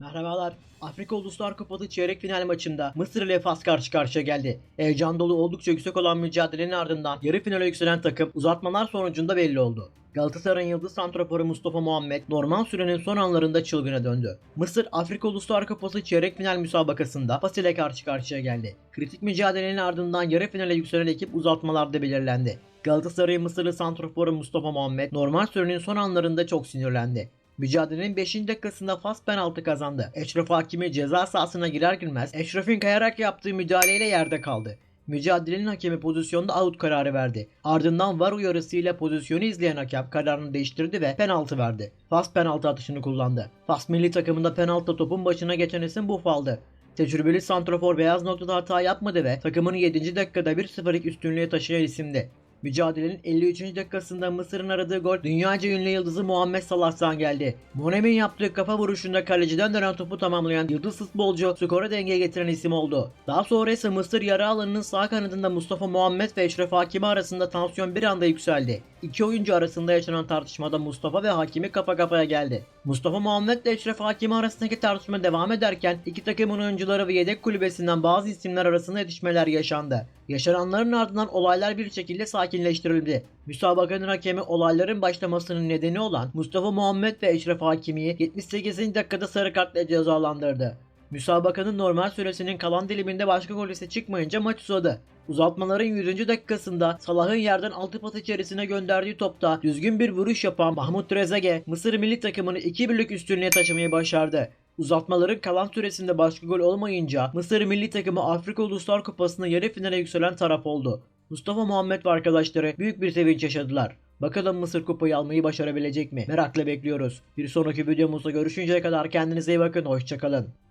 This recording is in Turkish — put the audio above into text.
Merhabalar. Afrika Uluslar Kupası çeyrek final maçında Mısır ile Fas karşı karşıya geldi. Heyecan dolu oldukça yüksek olan mücadelenin ardından yarı finale yükselen takım uzatmalar sonucunda belli oldu. Galatasaray'ın yıldız santraforu Mustafa Muhammed normal sürenin son anlarında çılgına döndü. Mısır Afrika Uluslar Kupası çeyrek final müsabakasında Fas ile karşı karşıya geldi. Kritik mücadelenin ardından yarı finale yükselen ekip uzatmalarda belirlendi. Galatasaray Mısırlı santraforu Mustafa Muhammed normal sürenin son anlarında çok sinirlendi. Mücadelenin 5. dakikasında Fas penaltı kazandı. Eşref Hakimi ceza sahasına girer girmez Eşref'in kayarak yaptığı müdahaleyle yerde kaldı. Mücadelenin hakemi pozisyonda out kararı verdi. Ardından var uyarısıyla pozisyonu izleyen hakem kararını değiştirdi ve penaltı verdi. Fas penaltı atışını kullandı. Fas milli takımında penaltı topun başına geçen isim Buffal'dı. Tecrübeli santrafor beyaz noktada hata yapmadı ve takımını 7. dakikada 1-0'lık üstünlüğe taşıyan isimdi. Mücadelenin 53. dakikasında Mısır'ın aradığı gol dünyaca ünlü yıldızı Muhammed Salah'tan geldi. Monem'in yaptığı kafa vuruşunda kaleciden dönen topu tamamlayan yıldız futbolcu skora denge getiren isim oldu. Daha sonra ise Mısır yarı alanının sağ kanadında Mustafa Muhammed ve Eşref Hakimi arasında tansiyon bir anda yükseldi. İki oyuncu arasında yaşanan tartışmada Mustafa ve Hakimi kafa kafaya geldi. Mustafa Muhammed ve Eşref Hakimi arasındaki tartışma devam ederken iki takımın oyuncuları ve yedek kulübesinden bazı isimler arasında yetişmeler yaşandı. Yaşananların ardından olaylar bir şekilde sakinleştirildi. Müsabakanın hakemi olayların başlamasının nedeni olan Mustafa Muhammed ve Eşref Hakimi'yi 78. dakikada sarı kartla cezalandırdı. Müsabakanın normal süresinin kalan diliminde başka gol ise çıkmayınca maç uzadı. Uzatmaların 100. dakikasında Salah'ın yerden altı pas içerisine gönderdiği topta düzgün bir vuruş yapan Mahmut Trezeguet Mısır milli takımını 2-1'lik üstünlüğe taşımayı başardı. Uzatmaların kalan süresinde başka gol olmayınca Mısır milli takımı Afrika Uluslar Kupası'nda yarı finale yükselen taraf oldu. Mustafa Muhammed ve arkadaşları büyük bir sevinç yaşadılar. Bakalım Mısır kupayı almayı başarabilecek mi? Merakla bekliyoruz. Bir sonraki videomuzda görüşünceye kadar kendinize iyi bakın. Hoşçakalın.